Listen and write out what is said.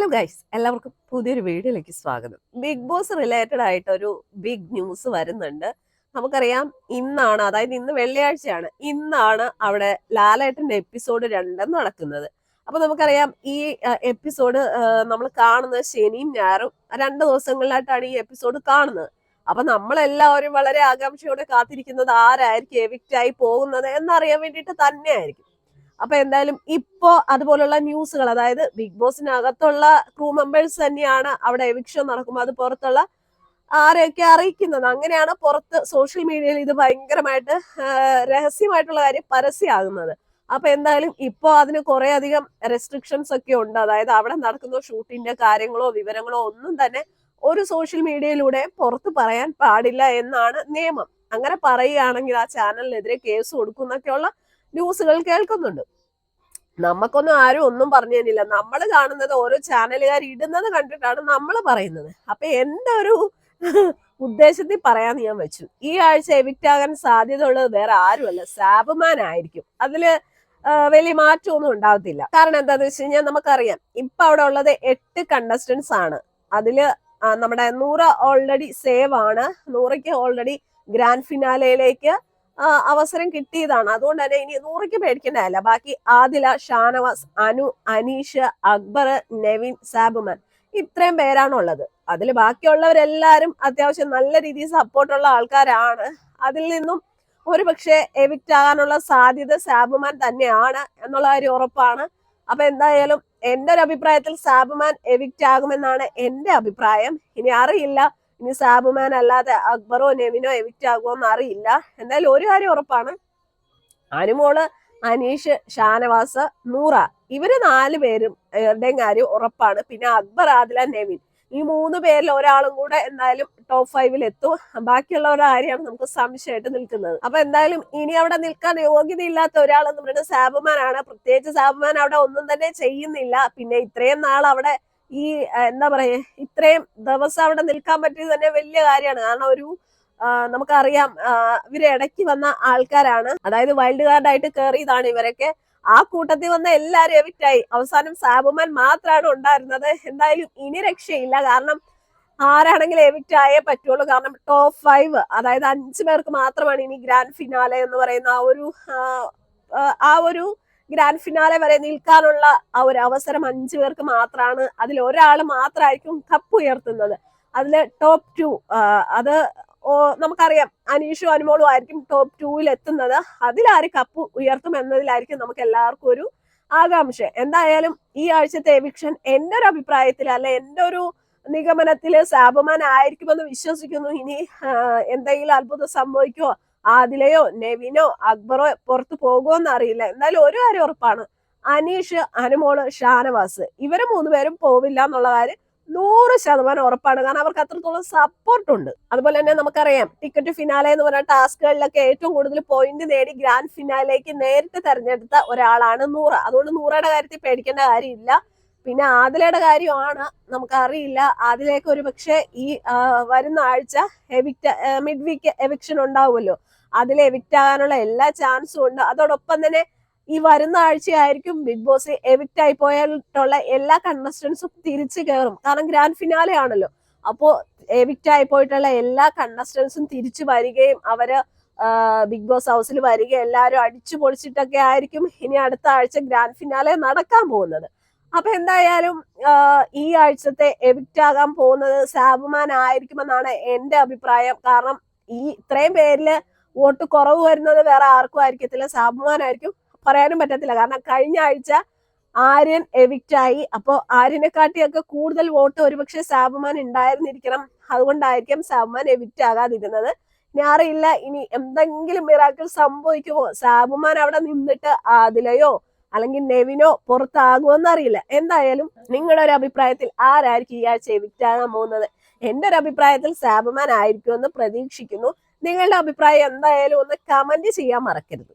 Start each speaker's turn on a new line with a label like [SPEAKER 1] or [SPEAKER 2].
[SPEAKER 1] Hello guys എല്ലാവർക്കും പുതിയൊരു വീഡിയോയിലേക്ക് സ്വാഗതം. ബിഗ് ബോസ് റിലേറ്റഡ് ആയിട്ട് ഒരു ബിഗ് ന്യൂസ് വരുന്നുണ്ട്. നമുക്കറിയാം ഇന്നാണ് അതായത് ഇന്ന് വെള്ളിയാഴ്ചയാണ് ഇന്നാണ് അവിടെ ലാലേട്ടന്റെ എപ്പിസോഡ് രണ്ട് നടക്കുന്നത്. അപ്പൊ നമുക്കറിയാം ഈ എപ്പിസോഡ് നമ്മൾ കാണുന്നത് ശനിയും ഞായറും രണ്ട് ദിവസങ്ങളിലായിട്ടാണ് ഈ എപ്പിസോഡ് കാണുന്നത്. അപ്പൊ നമ്മളെല്ലാവരും വളരെ ആകാംക്ഷയോടെ കാത്തിരിക്കുന്നത് ആരായിരിക്കും എവിക്റ്റ് ആയി പോകുന്നത് എന്നറിയാൻ വേണ്ടിയിട്ട് തന്നെയായിരിക്കും. അപ്പൊ എന്തായാലും ഇപ്പോ അതുപോലുള്ള ന്യൂസുകൾ അതായത് ബിഗ് ബോസിനകത്തുള്ള ക്രൂ മെമ്പേഴ്സ് തന്നെയാണ് അവിടെ എവിക്ഷൻ നടക്കുമ്പോൾ അത് പുറത്തുള്ള ആരെയൊക്കെ അറിയിക്കുന്നത്. അങ്ങനെയാണ് പുറത്ത് സോഷ്യൽ മീഡിയയിൽ ഇത് ഭയങ്കരമായിട്ട് രഹസ്യമായിട്ടുള്ള കാര്യം പരസ്യമാകുന്നത്. അപ്പൊ എന്തായാലും ഇപ്പോ അതിന് കുറെ അധികം റെസ്ട്രിക്ഷൻസ് ഒക്കെ ഉണ്ട്. അതായത് അവിടെ നടക്കുന്ന ഷൂട്ടിന്റെ കാര്യങ്ങളോ വിവരങ്ങളോ ഒന്നും തന്നെ ഒരു സോഷ്യൽ മീഡിയയിലൂടെ പുറത്ത് പറയാൻ പാടില്ല എന്നാണ് നിയമം. അങ്ങനെ പറയുകയാണെങ്കിൽ ആ ചാനലിനെതിരെ കേസ് കൊടുക്കുന്നൊക്കെയുള്ള ന്യൂസുകൾ കേൾക്കുന്നുണ്ട്. നമുക്കൊന്നും ആരും ഒന്നും പറഞ്ഞു തന്നില്ല. നമ്മൾ കാണുന്നത് ഓരോ ചാനലുകാർ ഇടുന്നത് കണ്ടിട്ടാണ് നമ്മൾ പറയുന്നത്. അപ്പൊ എന്റെ ഒരു ഉദ്ദേശത്തിൽ പറയാന്ന് ഞാൻ വെച്ചു. ഈ ആഴ്ച എവിക്റ്റ് ആകാൻ സാധ്യത ഉള്ളത് വേറെ ആരുമല്ല. സാബ്മാൻ ആയിരിക്കും അതിൽ വലിയ മാറ്റമൊന്നും ഉണ്ടാവത്തില്ല. കാരണം എന്താന്ന് വെച്ച് കഴിഞ്ഞാൽ നമുക്കറിയാം. ഇപ്പൊ അവിടെ ഉള്ളത് എട്ട് കണ്ടസ്റ്റൻസ് ആണ്. അതിൽ നമ്മുടെ നൂറ ഓൾറെഡി സേവ് ആണ്. നൂറയ്ക്ക് ഓൾറെഡി ഗ്രാൻഡ് ഫിനാലയിലേക്ക് അവസരം കിട്ടിയതാണ്. അതുകൊണ്ട് തന്നെ ഇനി നൂറയ്ക്ക് പേടിക്കേണ്ടതല്ല ബാക്കി ആദില ഷാനവാസ് അനു അനീഷ് അക്ബർ നെവിൻ സാബുമാൻ ഇത്രയും പേരാണ് ഉള്ളത് അതിൽ ബാക്കിയുള്ളവരെല്ലാരും അത്യാവശ്യം നല്ല രീതിയിൽ സപ്പോർട്ടുള്ള ആൾക്കാരാണ്. അതിൽ നിന്നും ഒരു പക്ഷേ എവിക്റ്റ് ആകാനുള്ള സാധ്യത സാബുമാൻ തന്നെയാണ് എന്നുള്ള കാര്യം ഉറപ്പാണ്. അപ്പൊ എന്തായാലും എന്റെ ഒരു അഭിപ്രായത്തിൽ സാബുമാൻ എവിക്റ്റ് ആകുമെന്നാണ് എന്റെ അഭിപ്രായം. ഇനി അറിയില്ല. ഇനി സാബുമാൻ അല്ലാതെ അക്ബറോ നെവിനോ എവിക്റ്റ് എന്ന് അറിയില്ല. എന്തായാലും ഒരു കാര്യം ഉറപ്പാണ്. അനുമോൾ അനീഷ് ഷാനവാസ് നൂറ. ഇവർ നാല് പേരും ഇവരുടെയും കാര്യം ഉറപ്പാണ്. പിന്നെ അക്ബർ ആദില നെവിൻ. ഈ മൂന്ന് പേരിൽ ഒരാളും കൂടെ എന്തായാലും ടോപ്പ് ഫൈവിൽ എത്തും. ബാക്കിയുള്ളവരുടെ കാര്യമാണ് നമുക്ക് സംശയമായിട്ട് നിൽക്കുന്നത്. അപ്പൊ എന്തായാലും ഇനി അവിടെ നിൽക്കാൻ യോഗ്യതയില്ലാത്ത ഒരാൾ എന്ന് പറയുന്നത് സാബുമാനാണ്. പ്രത്യേകിച്ച് സാബുമാൻ അവിടെ ഒന്നും തന്നെ ചെയ്യുന്നില്ല. പിന്നെ ഇത്രയും നാൾ അവിടെ ഈ എന്താ പറയാ ഇത്രയും ദിവസം അവിടെ നിൽക്കാൻ പറ്റിയത് തന്നെ വലിയ കാര്യമാണ്. കാരണം ഒരു നമുക്കറിയാം ഇവർ ഇടയ്ക്ക് വന്ന ആൾക്കാരാണ്. അതായത് വൈൽഡ് കാർഡായിട്ട് കയറിയതാണ് ഇവരൊക്കെ. ആ കൂട്ടത്തിൽ വന്ന എല്ലാരും എവിക്റ്റായി. അവസാനം സാബുമാൻ മാത്രമാണ് ഉണ്ടായിരുന്നത്. എന്തായാലും ഇനി രക്ഷയില്ല. കാരണം ആരാണെങ്കിലും എവിക്റ്റ് ആയേ പറ്റുള്ളൂ. കാരണം ടോപ്പ് ഫൈവ് അതായത് അഞ്ചു പേർക്ക് മാത്രമാണ് ഇനി ഗ്രാൻഡ് ഫിനാലെ എന്ന് പറയുന്ന ആ ഒരു ആ ഒരു ഗ്രാൻഡ് ഫിനാലെ വരെ നിൽക്കാനുള്ള ആ ഒരു അവസരം അഞ്ചു പേർക്ക് മാത്രമാണ് അതിൽ ഒരാൾ മാത്രമായിരിക്കും കപ്പ് ഉയർത്തുന്നത്. അതിൽ ടോപ്പ് ടു അത് നമുക്കറിയാം. അനീഷും അനുമോളും ആയിരിക്കും ടോപ്പ് ടൂവിൽ എത്തുന്നത്. അതിലാര് കപ്പ് ഉയർത്തും എന്നതിലായിരിക്കും നമുക്ക് എല്ലാവർക്കും ഒരു ആകാംക്ഷ. എന്തായാലും ഈ ആഴ്ചത്തെ എവിക്ഷൻ എന്റെ ഒരു അഭിപ്രായത്തിൽ അല്ല എന്റെ ഒരു നിഗമനത്തിൽ സാബുമാൻ ആയിരിക്കുമെന്ന് വിശ്വസിക്കുന്നു. ഇനി എന്തെങ്കിലും അത്ഭുതം സംഭവിക്കുമോ ആദിലയോ നെവിനോ അക്ബറോ പുറത്തു പോകുമോ അറിയില്ല. എന്നാലും ഒരു കാര്യം ഉറപ്പാണ്. അനീഷ് അനുമോൾ ഷാനവാസ് ഇവർ മൂന്നുപേരും പോവില്ല എന്നുള്ള കാര്യം നൂറ് ശതമാനം ഉറപ്പാണ്. കാരണം അവർക്ക് അത്രത്തോളം സപ്പോർട്ട് ഉണ്ട്. അതുപോലെ തന്നെ നമുക്കറിയാം ടിക്കറ്റ് ഫിനാലെ എന്ന് പറഞ്ഞ ടാസ്കുകളിലൊക്കെ ഏറ്റവും കൂടുതൽ പോയിന്റ് നേടി ഗ്രാൻഡ് ഫിനാലേക്ക് നേരിട്ട് തെരഞ്ഞെടുത്ത ഒരാളാണ് നൂറ. അതുകൊണ്ട് നൂറയുടെ കാര്യത്തിൽ പേടിക്കേണ്ട കാര്യമില്ല. പിന്നെ ആദിലയുടെ കാര്യമാണ് നമുക്കറിയില്ല. ആദിലേക്ക് ഒരു പക്ഷേ ഈ വരുന്ന ആഴ്ച എവിക്റ്റ് മിഡ് വീക്ക് എവിക്ഷൻ ഉണ്ടാവുമല്ലോ. അതിൽ എവിക്റ്റ് ആകാനുള്ള എല്ലാ ചാൻസും ഉണ്ട്. അതോടൊപ്പം തന്നെ ഈ വരുന്ന ആഴ്ചയായിരിക്കും ബിഗ് ബോസ് എവിക്റ്റ് ആയി പോയിട്ടുള്ള എല്ലാ കണ്ടസ്റ്റൻസും തിരിച്ചു കയറും. കാരണം ഗ്രാൻഡ് ഫിനാലെ ആണല്ലോ. അപ്പോ എവിക്റ്റ് ആയി പോയിട്ടുള്ള എല്ലാ കണ്ടസ്റ്റൻസും തിരിച്ചു വരികയും അവർ ബിഗ് ബോസ് ഹൗസിൽ വരിക എല്ലാവരും അടിച്ചു പൊളിച്ചിട്ടൊക്കെ ആയിരിക്കും ഇനി അടുത്ത ആഴ്ച ഗ്രാൻഡ് ഫിനാലെ നടക്കാൻ പോകുന്നത്. അപ്പൊ എന്തായാലും ഈ ആഴ്ചത്തെ എവിക്റ്റ് ആകാൻ പോകുന്നത് സാബുമാൻ ആയിരിക്കുമെന്നാണ് എന്റെ അഭിപ്രായം. കാരണം ഈ ഇത്രയും പേരിൽ വോട്ട് കുറവ് വരുന്നത് വേറെ ആർക്കും ആയിരിക്കത്തില്ല സാബുമാൻ ആയിരിക്കും പറയാനും പറ്റത്തില്ല. കാരണം കഴിഞ്ഞ ആഴ്ച ആര്യൻ എവിക്റ്റ് ആയി. അപ്പോൾ ആര്യനെ കാട്ടിയൊക്കെ കൂടുതൽ വോട്ട് ഒരുപക്ഷെ സാബുമാൻ ഉണ്ടായിരുന്നിരിക്കണം. അതുകൊണ്ടായിരിക്കും സാബുമാൻ എവിക്റ്റ് ആകാതിരുന്നത്. ഇനി അറിയില്ല. ഇനി എന്തെങ്കിലും മിറാക്കിൾ സംഭവിക്കുമോ? സാബുമാൻ അവിടെ നിന്നിട്ട് ആദിലയോ അല്ലെങ്കിൽ നെവിനോ പുറത്താകുമോ അറിയില്ല എന്തായാലും നിങ്ങളുടെ ഒരു അഭിപ്രായത്തിൽ ആരായിരിക്കും ഈ ആഴ്ച എവിക്റ്റ് ആകാൻ പോകുന്നത്? എന്റെ ഒരു അഭിപ്രായത്തിൽ സാബുമാൻ ആയിരിക്കുമെന്ന് പ്രതീക്ഷിക്കുന്നു. നിങ്ങളുടെ അഭിപ്രായം എന്തായാലും ഒന്ന് കമന്റ് ചെയ്യാൻ മറക്കരുത്.